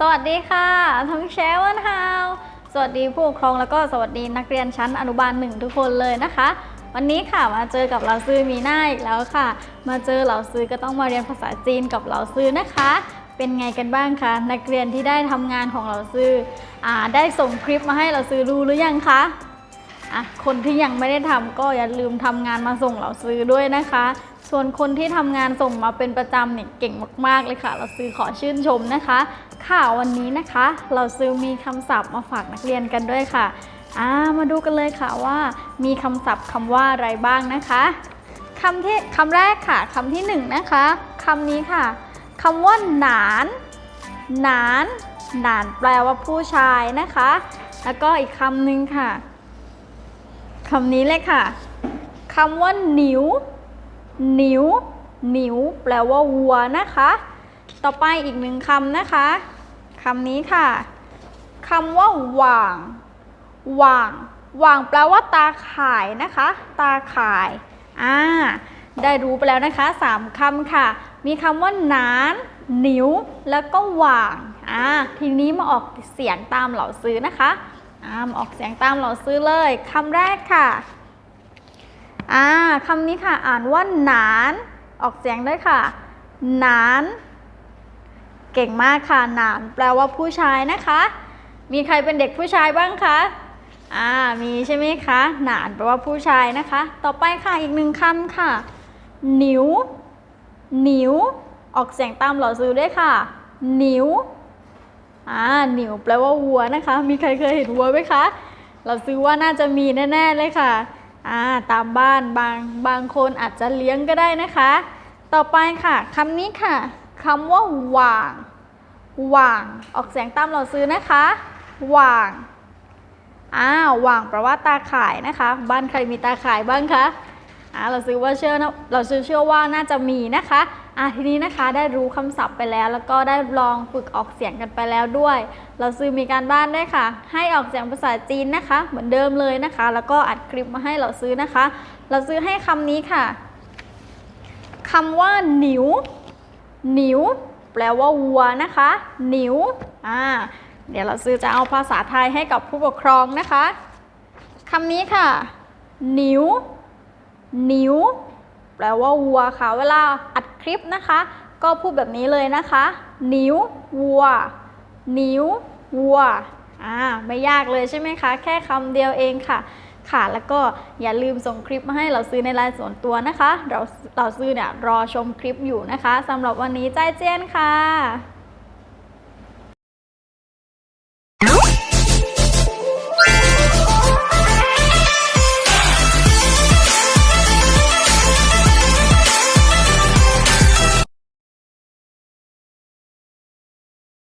สวัสดีค่ะทั้งแชร์วันฮาวสวัสดีผู้ปกครองแล้วก็สวัสดีนักเรียนชั้นอนุบาลหนึ่งทุกคนเลยนะคะ วันนี้ค่ะมาเจอกับเราซื้อมีหน้าอีกแล้วค่ะ มาเจอเราซื้อก็ต้องมาเรียนภาษาจีนกับเราซื้อนะคะ เป็นไงกันบ้างคะนักเรียนที่ได้ทำงานของเราซื้ออได้ส่งคลิปมาให้เราซื้อดูหรือยังคะอะคนที่ยังไม่ได้ทำก็อย่าลืมทำงานมาส่งเราซื้อด้วยนะคะ ส่วนคนที่ทำงานส่งมาเป็นประจำเนี่ยเก่งมาก ๆ เลยค่ะ เราซื้อขอชื่นชมนะคะ ค่ะวันนี้นะคะ เราซื้อมีคำศัพท์มาฝากนักเรียนกันด้วยค่ะอ่ามาดูกันเลยค่ะว่า มีคำศัพท์คำว่าอะไรบ้างนะคะคำที่คำแรกค่ะคำที่หนึ่งนะคะคำนี้ค่ะคำว่าหนานหนานหนานแปลว่าผู้ชายนะคะ แล้วก็อีกคำหนึ่งค่ะคำนี้เลยค่ะคำว่าหนิว นิวหนิวแปลว่าวัวนะคะ ต่อไปอีกหนึ่งคำนะคะคำนี้ค่ะคำว่าหว่างหว่างหว่างแปลว่าตาข่ายนะคะ ตาข่ายอ่าได้รู้ไปแล้วนะคะสามคำค่ะ มีคำว่าหนานหนิว แล้วก็หว่างอ่าทีนี้มาออกเสียงตามเหล่าซื้อนะคะอ่ามาออกเสียงตามเหล่าซื้อเลยคำแรกค่ะ อ่าคำนี้ค่ะ อ่านว่าหนาน ออกเสียงด้วยค่ะ หนาน เก่งมากค่ะ หนาน แปลว่าผู้ชายนะคะ มีใครเป็นเด็กผู้ชายบ้างคะ อ่า มีใช่ไหมคะ หนานแปลว่าผู้ชายนะคะ ต่อไปค่ะ อีกหนึ่งคำค่ะ หนิว หนิว ออกเสียงตามหล่าซื้อด้วยค่ะ หนิว อ่า หนิว แปลว่าวัวนะคะ มีใครเคยเห็นวัวไหมคะ เราซื้อว่าน่าจะมีแน่ ๆ เลยค่ะ อ่าตามบ้านบางบางคนอาจจะเลี้ยงก็ได้นะคะ ต่อไปค่ะคำนี้ค่ะคำว่าหว่างหว่างออกเสียงตามเราซื้อนะคะหว่างอ่าหว่างแปลว่าตาข่ายนะคะ บ้านใครมีตาข่ายบ้างคะ อ่าเราซื้อว่าเชื่อนะเราซื้อเชื่อว่าน่าจะมีนะคะอ่าทีนี้นะคะได้รู้คำศัพท์ไปแล้ว แล้วก็ได้ลองฝึกออกเสียงกันไปแล้วด้วย เราซื้อมีการบ้านด้วยค่ะ ให้ออกเสียงภาษาจีนนะคะ เหมือนเดิมเลยนะคะ แล้วก็อัดคลิปมาให้เราซื้อนะคะ เราซื้อให้คำนี้ค่ะคำว่าหนิวหนิวแปลว่าวัวนะคะหนิวอ่าเดี๋ยวเราซื้อจะเอาภาษาไทยให้กับผู้ปกครองนะคะคำนี้ค่ะหนิว นิ้ว แปลว่าวัวค่ะ เวลาอัดคลิปนะคะ ก็พูดแบบนี้เลยนะคะ นิ้ววัว นิ้ววัวอ่าไม่ยากเลยใช่ไหมคะ แค่คำเดียวเองค่ะ ค่ะ แล้วก็อย่าลืมส่งคลิปมาให้เราซื้อในไลน์ส่วนตัวนะคะ เราเราซื้อเนี่ยรอชมคลิปอยู่นะคะสำหรับวันนี้ใจเจียนค่ะ